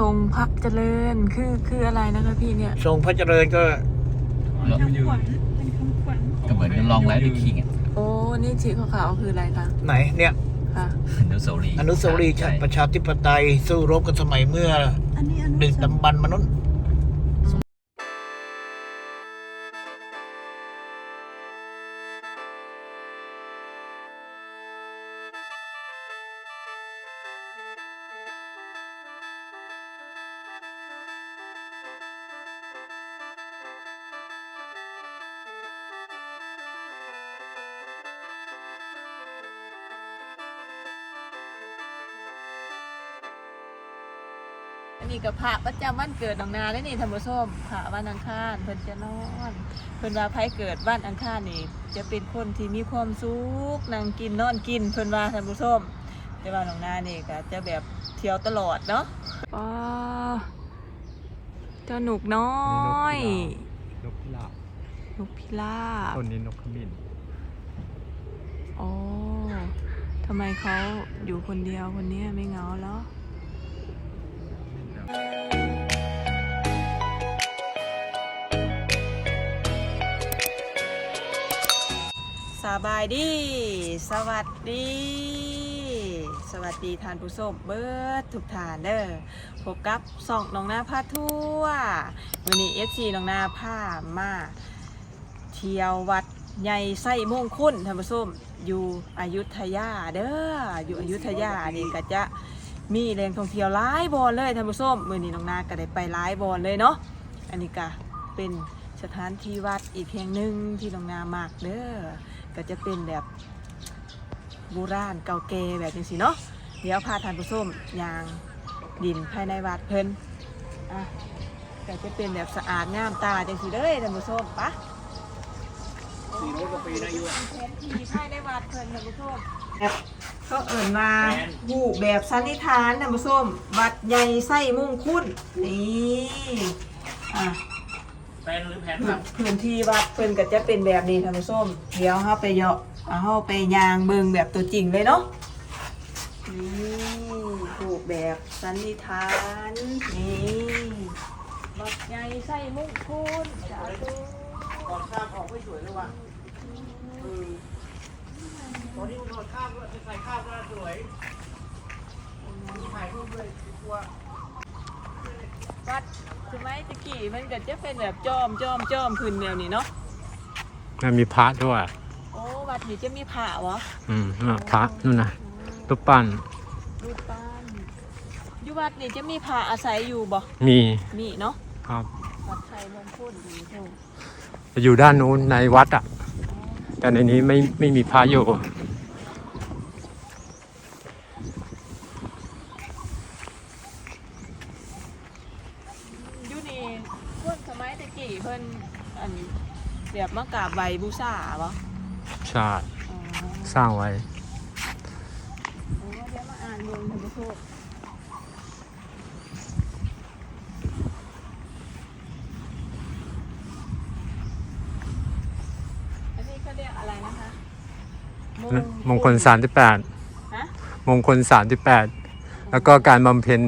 ทรงพระเจริญคือคืออะไรนะคะพี่เนี่ย ทรงพระเจริญก็เป็นคำขวัญเป็นคำขวัญก็เหมือนลองไลฟ์ดูคิงอะโอ้นี่สีขาวๆคืออะไรคะไหนเนี่ยค่ะอนุสาวรีย์อนุสาวรีย์ชาติประชาธิปไตยสู้รบกันสมัยเมื่ออันนี้อนุดึกสาวรีย์ดำบรรพ์มนุษย์ นนี้กับพระประจำวันเกิดน้องนาได้นี่ธรรมส้ชมพระวันอังคารเพิ่นจะนอนเพิ่นว่าไผเกิดวันอังคารนี่ จะเป็นคนที่มีความสุขนั่งกินนอนกินเพิ่นว่าท่านผู้ชมแต่ว่าน้องนานี่ก็จะแบบเที่ยวตลอดเนาะป้าเจ้าหนุกน้อยนกพิราบนกพิราบต้นนี้นกขมิ้นอ๋อทำไมเขาอยู่คนเดียวคนเนี้ยไม่เหงาแล้ว บายดี สวัสดี สวัสดีทานผู้ชมเบิร์ดทุกทานเด้อพบกับส่องน้องนาพาทั่ววันนี้เอฟซีน้องนาผ้ามาเที่ยววัดใหญ่ไส้ม่วงคุ้นท่านผู้ชมอยู่อยุธยาเด้ออยู่อยุธยานี่ก็จะมีแหล่งท่องเที่ยวหลายบอนเลยท่านผู้ชมมือนี้น้องนาก็ได้ไปหลายบอนเลยเนาะอันนี้ก็เป็นสถานที่วัดอีกแห่งหนึ่งที่น้องนามากเด้อ ก็จะเป็นแบบโบราณเก่าแก่แบบนี้สิเนาะเดี๋ยวพาท่านผู้ชมยางดินภายในวัดเพิ่นอะก็จะเป็นแบบสะอาดงามตาจังสิเด้อท่านผู้ชมปะสี่ร้อยกว่าปีนะอายุอะแผนที่ภายในวัดเพิ่นท่านผู้ชมแบบก็เอิ่นมาบูแบบสันนิษฐานท่านผู้ชมวัดใหญ่ไส้มุ่งคุ้นนี่อะ แฟนหรือแผนพื้นพื้นที่วัดเพิ่นก็จะเป็นแบบนี้ท่านผู้ชมเดี๋ยวเฮาไปเหยาะเอาเฮาไปยางเบิ่งแบบตัวจริงเลยเนาะนี่บูแบบสันนิษฐานนี่วัดใหญ่ไส้มุ่งคุ้นสาธุก่อนข้ามออกไม่สวยเลยว่ะเออตอนนี้มันถอดข้ามก็ใส่ข้ามก็สวยถ่ายรูปด้วยกลัว วัดสมัยตะกี้มันก็จะเป็นแบบจอมจอมจอมขึ้นแนวนี้เนาะมันมีพระด้วย โอ้วัดนี้จะมีผ่าวะอืมน่ะพระนู่นนะรูปปั้นรูปปั้นอยู่วัดนี่จะมีผ่าอาศัยอยู่บ่มีมีเนาะครับวัดไทยมงคลดีเท่าจะอยู่ด้านนู้นในวัดอะ แต่ในนี้ไม่ไม่มีพระอยู่อยู่นี่คนสมัยตะกี้เพิ่นอัน แบบมากราบไหว้บูชาบ่ชาติอ๋อ สร้างไว้ โอ้เดี๋ยวมาอ่านเบิ่งท่านผู้ชมอันนี้เขาเรียกอะไรนะคะมงคลสามสิบแปดฮะมงคลสามสิบแปดแล้วก็การบำเพ็ญ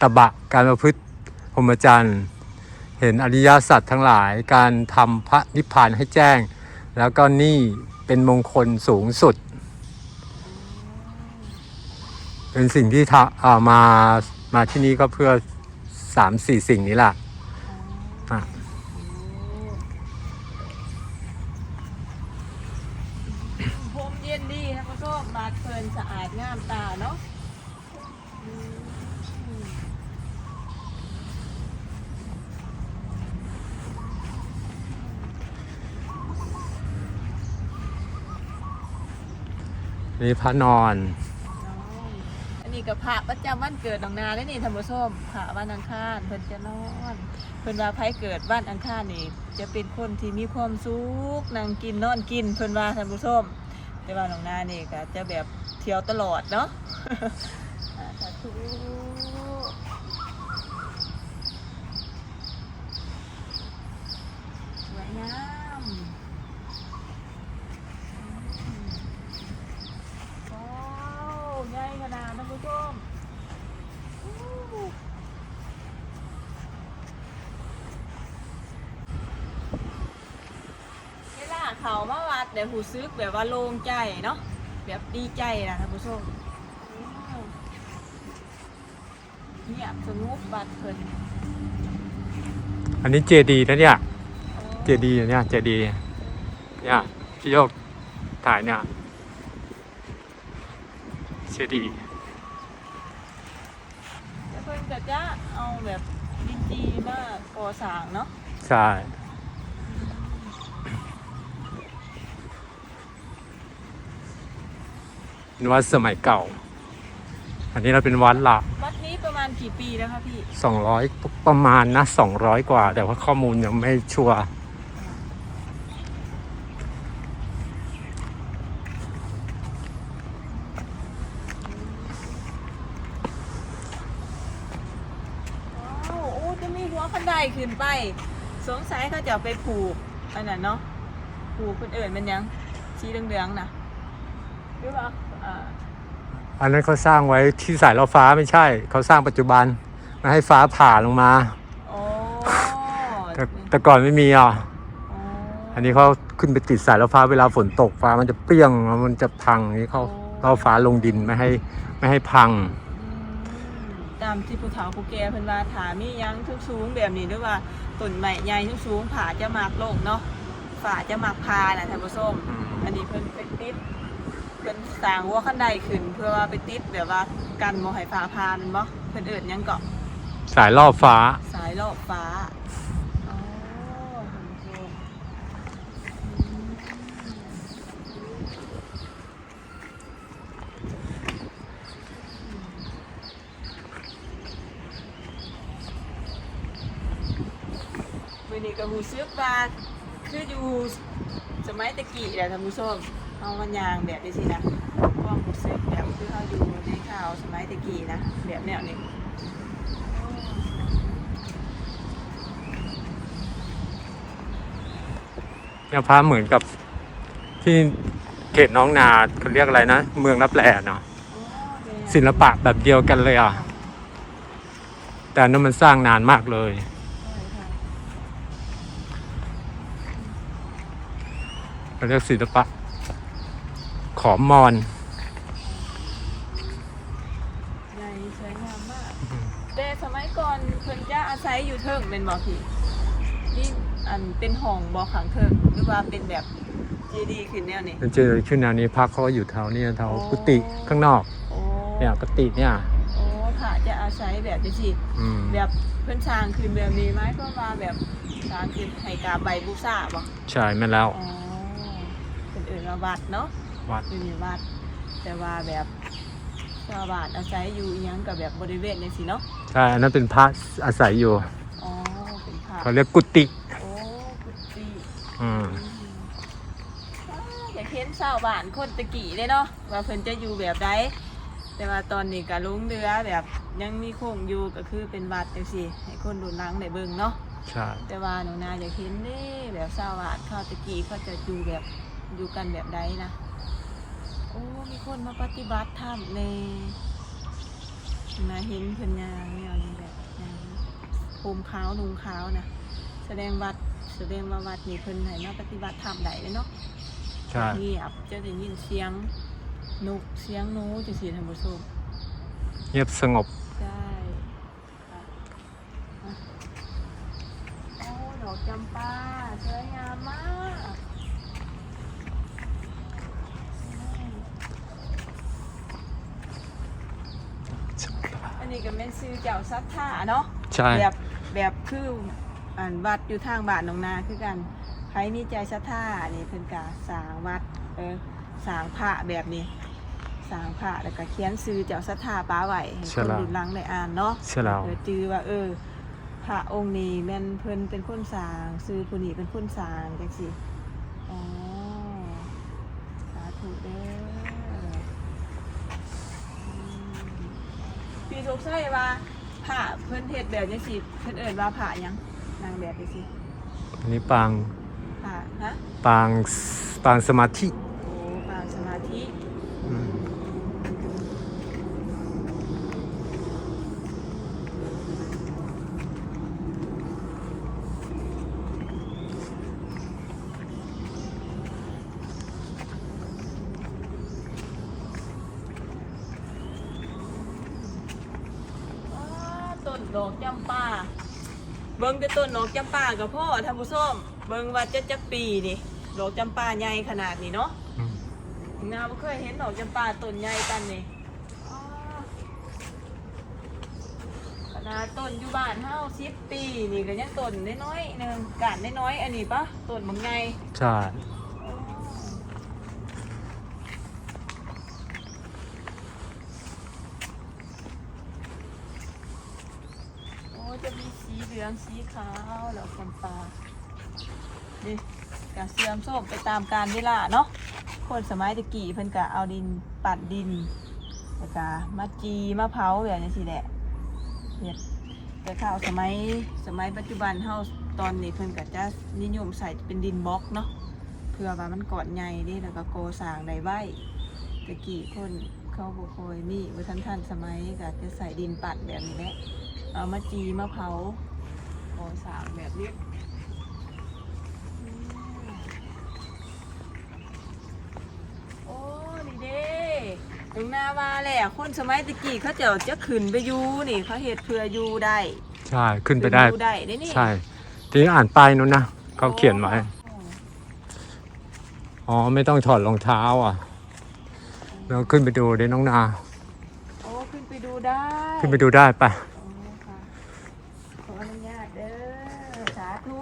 ตบะ การประพฤติพรหมจรรย์ เห็นอริยสัจทั้งหลายการทำพระนิพพานให้แจ้ง แล้วก็นี่เป็นมงคลสูงสุด เป็นสิ่งที่ามามาที่นี่ก็เพื่อสามสี่สิ่งนี้แหละ พรมเย็นดีนะก็ชอบบาดเพลินสะอาดงามตาเนาะอืม นี่พระนอน อันนี้กับพระประจำวันเกิดน้องนาได้นี่ท่านผู้ชมพระวันอังคารเพิ่นจะนอนเพิ่นว่าไผเกิดวันอังคารนี่ จะเป็นคนที่มีความสุขนั่งกินนอนกินเพิ่นว่าท่านผู้ชมแต่ว่าน้องนานี่ก็จะแบบเที่ยวตลอดเนาะ อ่าสาธุสวยงามอืมว้าวใหญ่ขนาดนั้นผู้ชมอู้ เขา มาวัดเดี๋ยวหูซึกแบบว่าโล่งใจเนาะแบบดีใจนะท่านผู้ชมว้าวเงียบสงบบัดเพิ่นอันนี้เจดีนะเนี่ย เจดีเนี่ย เจดีเนี่ยพี่โยกถ่ายเนี่ยเจดีแล้วเพิ่นก็จะเอาแบบดินดีมากก่อสร้างเนาะใช่ เป็นวัดสมัยเก่า อันนี้เราเป็นวัดละวัดนี้ประมาณกี่ปีแล้วคะพี่สองร้อยประมาณนะสองร้อยกว่า แต่ว่าข้อมูลยังไม่ชัวร์ว้าวโอ้จะมีหัวคันไดขึ้นไป สงสัยเขาจะเอาไปผูกอันนั้นเนาะผูกคนอื่นมันยังสีเหลืองๆนะหรือว่าอ่า อันนั้นเขาสร้างไว้ที่สายล่อฟ้าไม่ใช่ เขาสร้างปัจจุบันมาให้ฟ้าผ่าลงมาโอ้แต่แต่ก่อนไม่มีอะอ๋ออันนี้เขาขึ้นไปติดสายล่อฟ้าเวลาฝนตกฟ้ามันจะเปรี้ยงแล้วมันจะพังอันนี้เขาล่อฟ้าลงดินไม่ให้ไม่ให้พังอืมตามที่ผู้เฒ่าผู้แก่เพิ่นว่าถามีหยังทุกสูงๆแบบนี้หรือว่าต้นไม้ใหญ่ทุกสูงๆผาจะมากโลกเนาะฝาจะมากพาน่ะท่านผู้ชมอืมอันนี้เพิ่นไปติดเพิ่นสร้างหัวคันไดขึ้น เพื่อว่าไปติดแบบว่ากันบ่ให้ฟ้าพาแมันบ่เพิ่นเอิ้นหยังเกาะสายล่อฟ้า สายรอบฟ้าอ๋อท่านผู้ชมมื้อนี้ก็รู้สึกว่าคืออยู่สมัยตะกี้แหละท่านผู้ชม เอามันยางแบบนี้สินะความรู้สึกแบบคือเขาอยู่ในข่าวสมัยตะกี้นะ แบบแนวนี้เนี่ยพระเหมือนกับที่เขตน้องนาเขาเรียกอะไรนะ เมืองรับแลเนาะศิลปะแบบเดียวกันเลยอะ แต่อันนั้นมันสร้างนานมากเลยเราเรียกศิลปะ ขอมมอนใหญ่สวยงามมากแต่สมัยก่อนเพิ่นจะอาศัยอยู่เทิงเป็นบ่พี่นี่อันเป็นห้องบ่ขังเทิงหรือว่าเป็นแบบเจดีย์ขึ้นแนวนี้เป็นเจอขึ้นแนวนี้พักเขาก็อยู่แถวนี้แถวอ๋อกุฏิข้างนอก โอ้เนี่ยกุฏิเนี่ย โอ้พระจะอาศัยแบบจังซี่อืมแบบเพิ่นสร้างขึ้นแบบนี้ไหมก็มาแบบสร้างขึ้นให้กราบใบบูชาบ่ ใช่แม่นแล้ว อ๋อเป็นอื่นว่าวัดเนาะ วัด อยู่ในวัด แต่ว่าแบบชาวบ้านอาศัยอยู่อิหยังกับแบบบริเวณจังซี่เนาะใช่อันนั้นเป็นพระอาศัยอยู่อ๋อเป็นพระเขาเรียกกุฏิโอ้กุฏิอืมอ้าอยากเห็นชาวบ้านคนตะกี้เลยเนาะว่าเพิ่นจะอยู่แบบใดแต่ว่าตอนนี้ก็ลงเรือแบบยังมีคงอยู่ก็คือเป็นวัดจังซี่ให้คนดูหนังได้เบิ่งเนาะ ใช่แต่ว่าหนูนาอยากเห็นเด้แบบชาวบ้านเขาตะกี้เขาจะอยู่แบบอยู่กันแบบใดนะโอ้มีคนมาปฏิบัติธรรมในนาเห็นเพิ่นยางแนวนี้แบบยางผมขาวนุงขาวนะแสดงวัดแสดงว่าวัดนี่เพิ่นให้มาปฏิบัติธรรมได้เลยเนาะใช่เงียบจะได้ยินเสียงนกเสียงหนูจังซี่ท่านผู้ชมเงียบสงบ ใช่ค่ะอะโอ้ดอกจำปาสวยงามมากอันนี้ก็ เป็นซื้อเจ้าซัทธาเนาะใช่ แบบแบบคืออ่านวัดอยู่ทางบ้านหนองนาคือกันใครมีใจศรัทธานี่เพิ่นกะสร้างวัดเออสร้างพระแบบนี้สร้างพระแล้วก็เขียนซื้อเจ้าศรัทธาป้าไว้ให้ใช่คนแล้ว รุ่นหลังได้อ่านเนาะ ใช่แล้ว เออจือว่าเออพระองค์นี้แม่นเพิ่นเป็นคนสร้างซื้อผู้นี้เป็นคนสร้างจังซี่อ๋อสาธุเด้ออืมพี่สงสัยว่า พระเพิ่นเฮ็ดแบบจังซี่เพิ่นเอิ้นว่าพระหยังนางแบบจังซี่อันนี้ปางพระฮะ ปางปางสมาธิ โอ้ปางสมาธิ อืม ต้น ดอกจำปาเบิ่งแต่ต้นดอกจำปากับพ่อท่านผู้ชมเบิ่งว่าจะจักปีนี่ดอกจำปาใหญ่ขนาดนี้เนาะอืมนาบ่เคยเห็นดอกจำปาต้นใหญ่ตันนี่อ๋อขนาดต้นอยู่บ้านเฮา10ปีนี่ก็ยังต้นน้อยๆหนึงกานน้อยๆอันนี้ปะต้นบางไง ใช่ โอ้จะมีสีเห ลืองสีขาวแล้วคนปลาดิกะเสื่อมโทรมไปตามกาลเวลาเนาะคนสมัยตะกี้เพิ่นกะเอาดินปัดดินแล้วก็มาจีมาเผาแบบนี้สิแหละเฮ็ดแต่ข้าวสมัยสมัยปัจจุบันเฮาตอนนี้เพิ่นก็จะนิยมใส่เป็นดินบล็อกเนาะเพื่อว่ามันกอดใหญ่ดิแล้วก็โกสร้างได้ไว้ตะกี้คนเขาบ่คอยมีว่าทันทันสมัยก็จะใส่ดินปัดแบบนี้แหละเอามาจีมาเผา โอสามแบบนี้โอ้นี่เด้ถึงหน้าว่าแหละคนสมัยตะกี้เขาเจะจะขึ้นไปอยู่นี่เขาเห็ดเพื่ออยู่ได้ใช่ขึ้นไปได้ อยู่ได้ได้นี่ใช่ ทีนี้อ่านป้ายนู้นนะเขาเขียนไว้อ๋อไม่ต้องถอดรองเท้าอะเราขึ้นไปดูเด้น้องนา โอ้ขึ้นไปดูได้ ขึ้นไปดูได้ปะโอ้ค่ะขออนุญาตเด้อสาธุ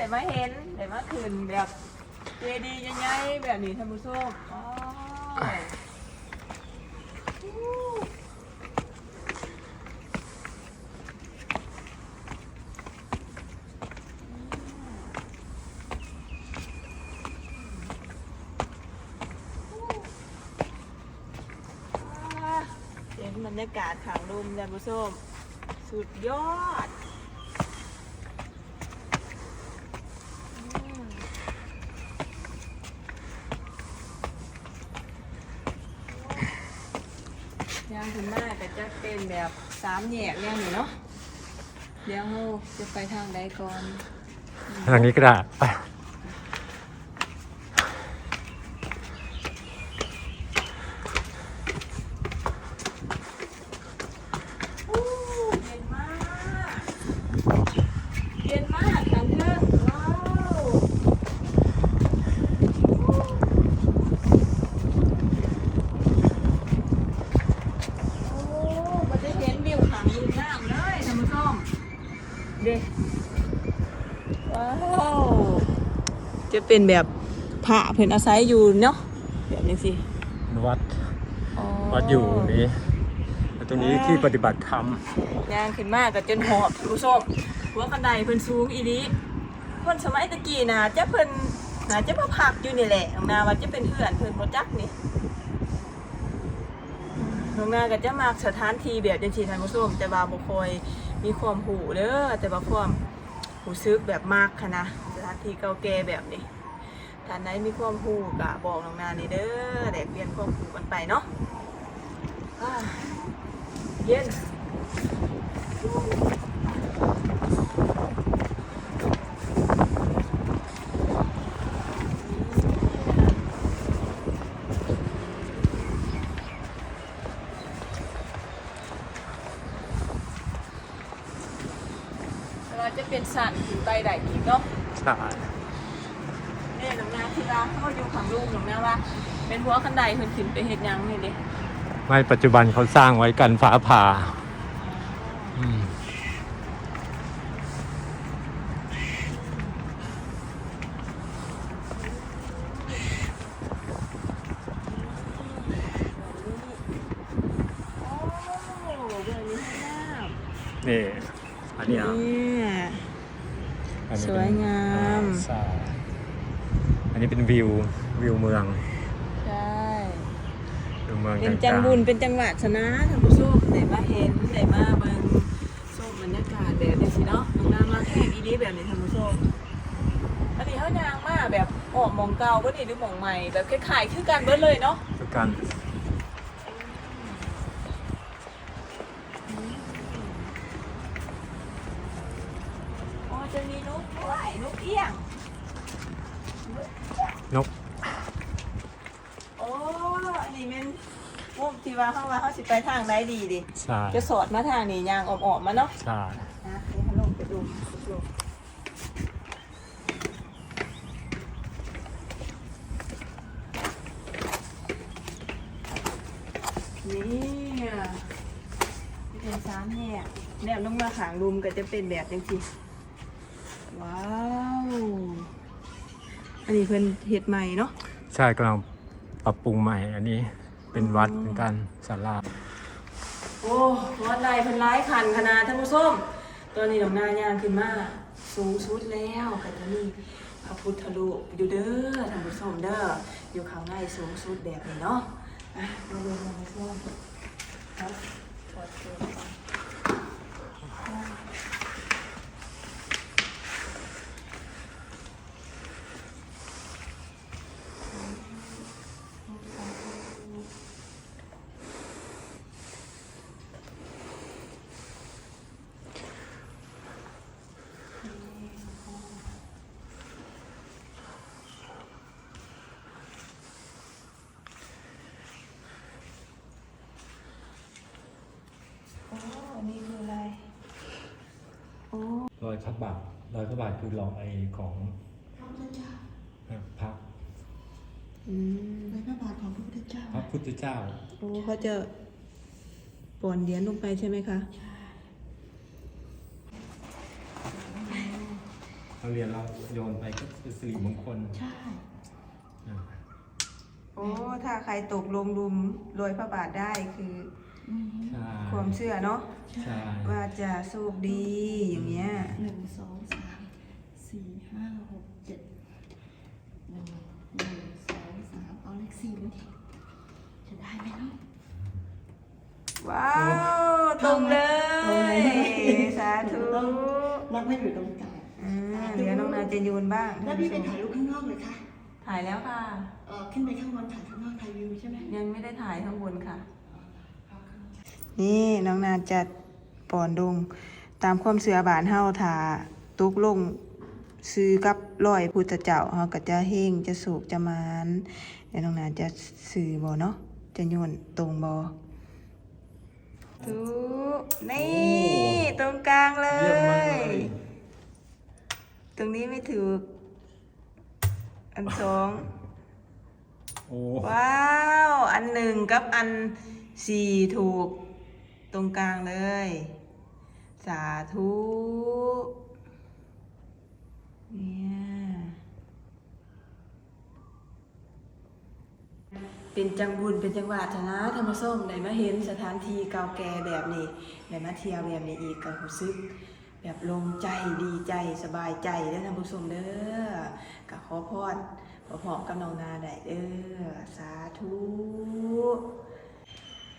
ได้มาเห็นได้มาขึ้นแบบเจดีย์ใหญ่ๆแบบนี้ท่านผู้ชมอ๋อเห็นบรรยากาศขางลมท่านผู้ชมสุดยอด ย่างขึ้นมาแต่จะเป็นแบบสามแยกอย่างนี้เนาะเดี๋ยวเราจะไปทางใดก่อน ทางนี้ก็ได้ไป อู้เย็นมากเย็นมากทันเถอะว้าวโอ้มันจะเห็นวิวขางลุมน้ำเลยท่านผู้ชมเด็ว้าว จะเป็นแบบพระเพิ่นอาศัยอยู่เนาะแบบนี้สิวัดอ๋อวัดอยู่นี้แล้วตรงนี้ที่ปฏิบัติธรรมย่างขึ้นมากกับจนหอบผู้ชมหัวกันไดเพิ่นสูงอีนี้คนสมัยตะกี้นะจะเพิ่นน่าจะมาพักอยู่นี่แหละน้องนาว่าจะเป็นเพื่อนเพิ่นบ่จักนี่น้องนาก็จะมักสถานที่แบบจังซี่ท่านผู้ชมแต่ว่าบ่ค่อยมีความหูเด้อแต่ว่าความหูซึกแบบมากค่ะนะสถานที่เก่าแก่แบบนี้ท่านใดมีความหูก็บอกน้องนานี่เด้อแลกเปลี่ยนความหูกันไปเนาะเย็นเราจะเป็นสันถึงไปได้อีกเนาะ ใช่เนี่ยหนังนาที่ว่าเขาอยู่ขังลูกหนังนาว่า เป็นหัวคันไดเพิ่นขึ้นไปเฮ็ดหยังนี่เด้ไม่ปัจจุบันเขาสร้างไว้กันฟ้าผ่าอืมโอ้เรื่องนี้ให้น้ำนี่อันเนี้ยเนี่ยอันนี้สเป็นวยงามใช่อั นนี้เป็นวิววิวเมืองใช่วิวเมืองเป็นต่าจังๆบุญเป็นจังหวัดชนะท่านผู้ชมได้มาเห็นได้มาเบิ่งชมบรรยากาศแบบนี้สิเนาะหนังนามาแค่อีนี้แบบนี้ท่านผู้ชมอันนี้เฮายางมาแบบออกหมองเก่าบ่นี่หรือหมองใหม่แบบคล้ายๆคือกันเบิดเลยเนาะคือกัน อ๋อจะมีนกด้วยนกเอี้ยง นก โอ้อันนี้เป็น มุมที่ว่าเฮาว่าเฮา สิไปทางใดดีดิ ใช่จะสอดมาทางนี้ยางออมๆมาเนาะใช่นะเดี๋ยวให้ลงไปดูดูนี่อะเป็นสามแห่แนบลงมาขางรุมก็จะเป็นแบบจังซี่ว้าว อันนี้เพิ่นเฮ็ดใหม่เนาะ ใช่กำลังปรับปรุงใหม่อันนี้ เป็นวัดเหมือนกันศาลาโอ้วัดไรเป็นร้ายคันขนาดท่านผู้ชมตัวนี้ดอกหน้ายางขึ้นมาสูงสุดแล้วก็จะมีพระพุทธรูปอยู่เด้อท่านผู้ชมเด้ออยู่ข้างในสูงสุดแบบนี้เนาะอะมาดูท่านผู้ชมครับเสื้อก่อนโอ้อันนี้คืออะไร โอ้ ร อยพระบาทรอยพระบาทคือรอยของพระอืมในพระบาทของพระพุทธเจ้าพระพุทธเจ้าโอ้เขาจะป่อนเหรียญลงไปใช่ไหมคะเราเรียนเราโยนไปก็คือสิริมงคลใช่อ่าโอ้ถ้าใครตกลงหลุมรวยพระบาทได้คืออืม ใช่ความเชื่อเนาะใช่ว่าจะโชคดีอย่างเงี้ยหนึ่งสองสามสี่ห้าหกเจ็ดหนึ่งหนึ่งสองสามเอาเลขสี่มาดิจะได้ไหมเนาะว้าวตรงเลยสาธุนักไม่อยู่ตรงกลางอ่าเดี๋ยวน้องนาจะโยนบ้าง แล้วพี่ไปถ่ายรูปข้างนอกเลยค่ะ ถ่ายแล้วค่ะ เออขึ้นไปข้างบนถ่ายข้างนอกถ่ายวิวใช่ไหมยังไม่ได้ถ่ายข้างบนค่ะ นี่น้องนาจะปอนดง ตามความเสือบานเฮาถาตุกลงซื้อกับร้อยพุทธเจ้าเฮาก็จะเฮงจะสุกจะมานเดี๋ยวน้องนาจะซื้อบ่เนาะจะโยนตรงบ่ทุนี่ตรงกลางเลเยี่ยมมากยเลย ตรงนี้ไม่ถูก อันสองโอ้ว้าว อันหนึ่งกับอันสี่ถูก ตรงกลางเลย สาธุเนี่ยเป็นจังบุญเป็นจังหวะชนะธรรมส้มได้มาเห็นสถานที่เก่าแก่แบบนี้ได้มาเที่ยวแบบนี้อีกก็รู้สึกแบบลงใจดีใจสบายใจเด้อท่านผู้ชมเด้อก็ขอพรขอพรกับน้องนาได้เด้อสาธุ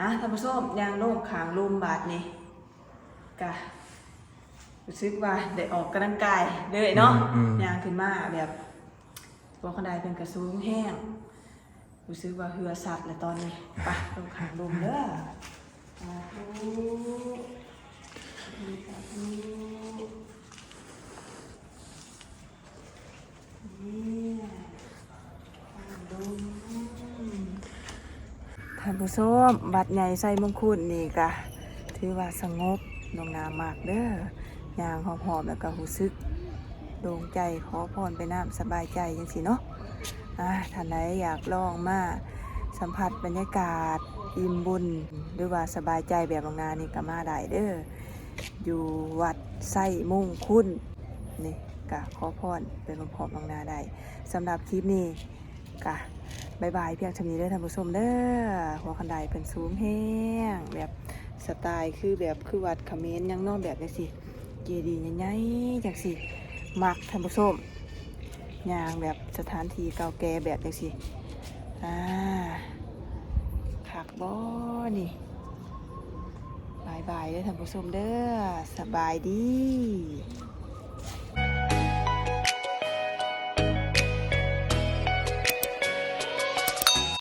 อะท่านผู้ชมยางโลกขางลมบาดนี่กะรู้สึกว่าได้ออกกำลังกายเลยเนาะยางขึ้นมาแบบตัวคนใดเป็นกระสูงแห้งรู้สึกว่าเหือสัตว์แล้วตอนนี้ไปลงขางลมเด้อสาธุ ท่านผู้ชมบัดใหญ่ใส่มงคุดนี่กะถือว่าสงบลงนามากเด้อย่างหอมๆแล้วก็หูซึกโด่งใจขอพรไปน้ำสบายใจจังสิเนาะอ่าท่านไหนอยากลองมาสัมผัสบรรยากาศอิ่มบุญหรือว่าสบายใจแบบลงนานี่ก็มาได้เด้ออยู่วัดไส้มุ่งคุณนี่กะขอพรเป็นพร้อมๆลงนาได้สำหรับคลิปนี้กะ บายบายเพียงเท่านี้เด้อท่านผู้ชมเด้อหัวคันไดเป็นสูงแห้งแบบสไตล์คือแบบคือวัดเขมรยังนอนแบบนี้สิเจดีย์ใหญ่ๆจังสิมักท่านผู้ชมยางแบบสถานที่เก่าแก่แบบจังสิอ่าขักบ่นี่บายบายเด้อท่านผู้ชมเด้อสบายดี